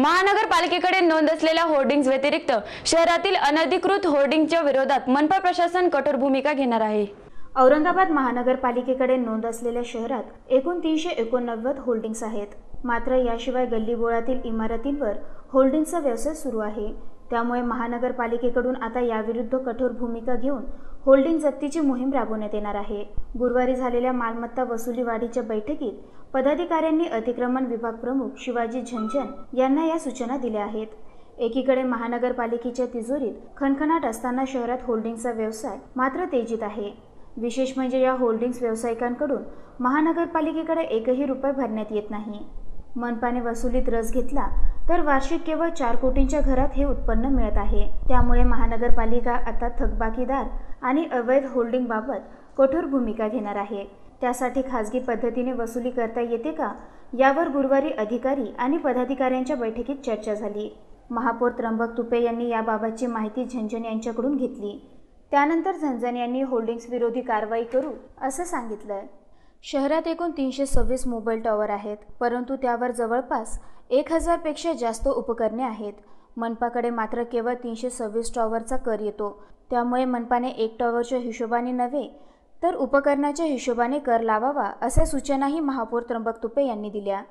महानगरपालिकेकडे नोंद असलेल्या होर्डिंग्ज व्यतिरिक्त शहरातील अनधिकृत होर्डिंगच्या विरोधात मनपा प्रशासन कठोर भूमिका घेणार आहे. औरंगाबाद महानगरपालिकेकडे नोंद असलेल्या शहरात एकूण तीनशे एकोणनव्वद होल्डिंग्स आहेत. मात्र याशिवाय गल्लीबोळातील इमारतींवर होल्डिंगचा व्यवसाय सुरू आहे. त्यामुळे महानगरपालिकेकडून आता याविरुद्ध कठोर भूमिका घेऊन होल्डिंग जप्तीची मोहीम राबवण्यात येणार आहे. गुरुवारी झालेल्या मालमत्ता वसुली वाढीच्या बैठकीत पदाधिकाऱ्यांनी अतिक्रमण विभाग प्रमुख शिवाजी झंझन यांना या सूचना दिल्या आहेत. एकीकडे महानगरपालिकेच्या तिजोरीत खणखणाट असताना शहरात होल्डिंगचा व्यवसाय मात्र तेजीत आहे. विशेष म्हणजे या होल्डिंग्स व्यावसायिकांकडून महानगरपालिकेकडे एकही रुपये भरण्यात येत नाही. मनपाने वसुलीत रस घेतला तर वार्षिक केवळ चार कोटींच्या घरात हे उत्पन्न मिळत आहे. त्यामुळे महानगरपालिका आता थकबाकीदार आणि अवैध होल्डिंगबाबत कठोर भूमिका घेणार आहे. त्यासाठी खासगी पद्धतीने वसुली करता येते का? यावर गुरुवारी अधिकारी आणि पदाधिकाऱ्यांच्या बैठकीत चर्चा झाली. महापौर त्र्यंबक तुपे यांनी याबाबतची माहिती झंझन यांच्याकडून घेतली. त्यानंतर झंझन यांनी होल्डिंग्स विरोधी कारवाई करू असं सांगितलं. शहरात एकूण तीनशे सव्वीस मोबाईल टॉवर आहेत परंतु त्यावर जवळपास एक हजारपेक्षा जास्त उपकरणे आहेत. मनपाकडे मात्र केवळ तीनशे सव्वीस टॉवरचा कर येतो. त्यामुळे मनपाने एक टॉवरच्या हिशोबाने नव्हे तर उपकरणाच्या हिशोबाने कर लावावा अशा सूचनाही महापौर त्र्यंबक तुपे यांनी दिल्या.